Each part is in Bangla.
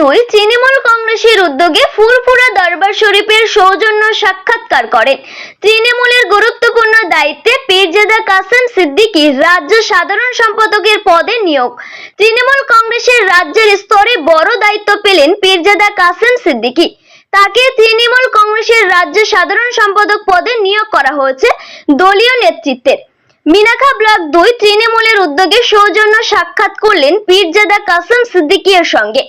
দুই তৃণমূল কংগ্রেসের উদ্যোগে ফুলপুরা দরবার শরীফের সৌজন্য সাক্ষাৎকার করেন তৃণমূলের গুরুত্বপূর্ণ দায়িত্বে পীরজাদা কাসেম সিদ্দিকী রাজ্য সাধারণ সম্পাদকের পদে নিয়োগ। তৃণমূল কংগ্রেসের রাজ্যের স্তরে বড় দায়িত্ব পেলেন পীরজাদা কাসেম সিদ্দিকী। তাকে তৃণমূল কংগ্রেসের রাজ্য সাধারণ সম্পাদক পদে নিয়োগ করা হয়েছে দলীয় নেতৃত্বের। মিনাখা ব্লক দুই তৃণমূলের উদ্যোগে সৌজন্য সাক্ষাৎ করলেন পীরজাদা কাসেম সিদ্দিকিয়ার সঙ্গে।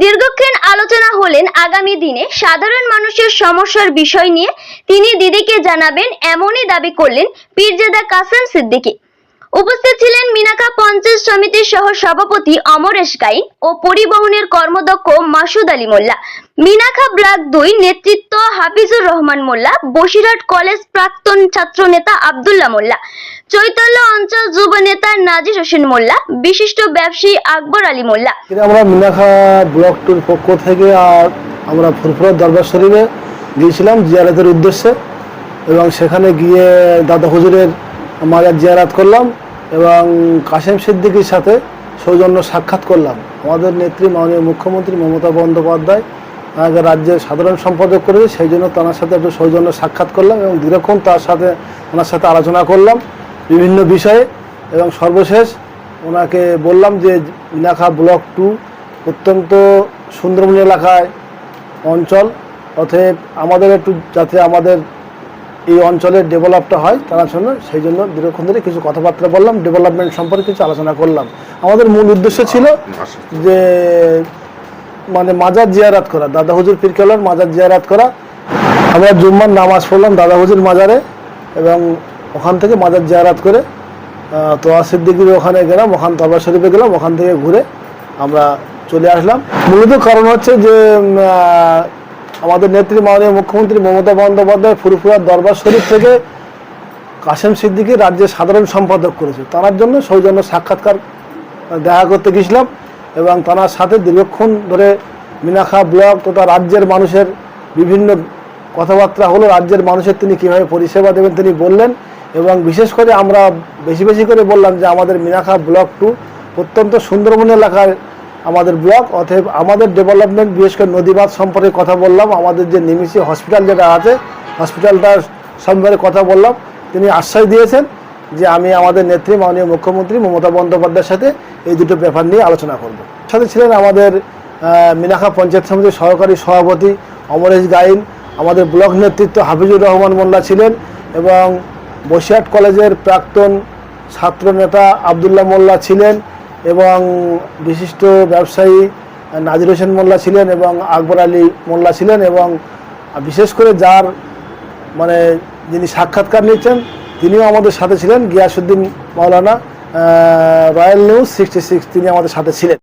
দীর্ঘক্ষণ আলোচনা হলেন আগামী দিনে সাধারণ মানুষের সমস্যার বিষয় নিয়ে। তিনি দিদিকে জানাবেন, এমনই দাবি করলেন পীরজাদা কাসেম সিদ্দিকী। উপস্থিত ছিলেন মিনাকা পঞ্চায়েত সমিতির সহ সভাপতি অমরেশ গাইন ও পরিবহনের কর্মদক্ষ মাসুদ আলী মোল্লা। মিনাখা ব্লক দুই নেতৃত্ব হাফিজুর রহমান মোল্লা বসিরহাট কলেজ প্রাক্তন ছাত্র নেতা আবদুল্লাহ মোল্লা চৈতন্য অঞ্চল যুব নেতা নাজির হোসেন মোল্লা, বিশিষ্ট ব্যবসায়ী আকবর আলী মোল্লা। আমরা মিনাখা ব্লক টুর পক্ষ থেকে আর আমরা ফুরফুরা দরবার শরীফে গিয়েছিলাম জিয়ারতের উদ্দেশ্যে এবং সেখানে গিয়ে দাদা হুজুরের মাজার জিয়ারাত করলাম এবং কাশেম সিদ্দিকির সাথে সৌজন্য সাক্ষাৎ করলাম। আমাদের নেত্রী মাননীয় মুখ্যমন্ত্রী মমতা বন্দ্যোপাধ্যায় রাজ্যের সাধারণ সম্পাদক করেছে সেই জন্য তার সাথে একটু সৌজন্য সাক্ষাৎ করলাম এবং দীর্ঘক্ষণ তার সাথে ওনার সাথে আলোচনা করলাম বিভিন্ন বিষয়ে। এবং সর্বশেষ ওনাকে বললাম যে মিনাখা ব্লক টু অত্যন্ত সুন্দরবন এলাকায় অঞ্চল অতএব আমাদের একটু যাতে আমাদের এই অঞ্চলের ডেভেলপটা হয় তার জন্য সেই জন্য দীর্ঘক্ষণ ধরে কিছু কথাবার্তা বললাম ডেভেলপমেন্ট সম্পর্কে কিছু আলোচনা করলাম। আমাদের মূল উদ্দেশ্য ছিল যে মানে মাজার জিয়ারাত করা, দাদা হুজুর পীরকেলার মাজার জিয়ারাত করা। আমরা জুম্মার নামাজ পড়লাম দাদা হুজুর মাজারে এবং ওখান থেকে মাজার জিয়ারাত করে তোয়া সিদ্দিকির ওখানে গেলাম, ওখান তরবার শরীফে গেলাম, ওখান থেকে ঘুরে আমরা চলে আসলাম। মূলত কারণ হচ্ছে যে আমাদের নেত্রী মাননীয় মুখ্যমন্ত্রী মমতা বন্দ্যোপাধ্যায় ফুরফুরার দরবার শরীফ থেকে কাশেম সিদ্দিকী রাজ্যের সাধারণ সম্পাদক করেছে। তার জন্য সৌজন্য সাক্ষাৎকার দেখা করতে গেছিলাম এবং তার সাথে দীর্ঘক্ষণ ধরে মিনাখা ব্লক তথা রাজ্যের মানুষের বিভিন্ন কথাবার্তা হলো, রাজ্যের মানুষের তিনি কীভাবে পরিষেবা দেবেন তিনি বললেন এবং বিশেষ করে আমরা বেশি বেশি করে বললাম যে আমাদের মিনাখা ব্লক টু অত্যন্ত সুন্দরবন এলাকার আমাদের ব্লক, অতএব আমাদের ডেভেলপমেন্ট, বিশেষ করে নদীবাদ সম্পর্কে কথা বললাম, আমাদের যে নিমিষে হসপিটাল যেটা আছে, হসপিটালটার সম্পর্কে কথা বললাম, তিনি আশ্বাস দিয়েছেন। যে আমি আমাদের নেত্রী মাননীয় মুখ্যমন্ত্রী মমতা বন্দ্যোপাধ্যায়ের সাথে এই দুটো ব্যাপার নিয়ে আলোচনা করব। সাথে ছিলেন আমাদের মিনাখা পঞ্চায়েত সমিতির সহকারী সভাপতি অমরেশ গাইন আমাদের ব্লক নেতৃত্ব হাফিজুর রহমান মোল্লা ছিলেন এবং বসিরহাট কলেজের প্রাক্তন ছাত্র নেতা আবদুল্লাহ মোল্লা ছিলেন এবং বিশিষ্ট ব্যবসায়ী নাজির হোসেন মোল্লা ছিলেন এবং আকবর আলী মোল্লা ছিলেন এবং বিশেষ করে যার মানে যিনি সাক্ষাৎকার নিচ্ছেন তিনিও আমাদের সাথে ছিলেন Giasuddin Maulana royal news sixty six তিনি আমাদের সাথে ছিলেন।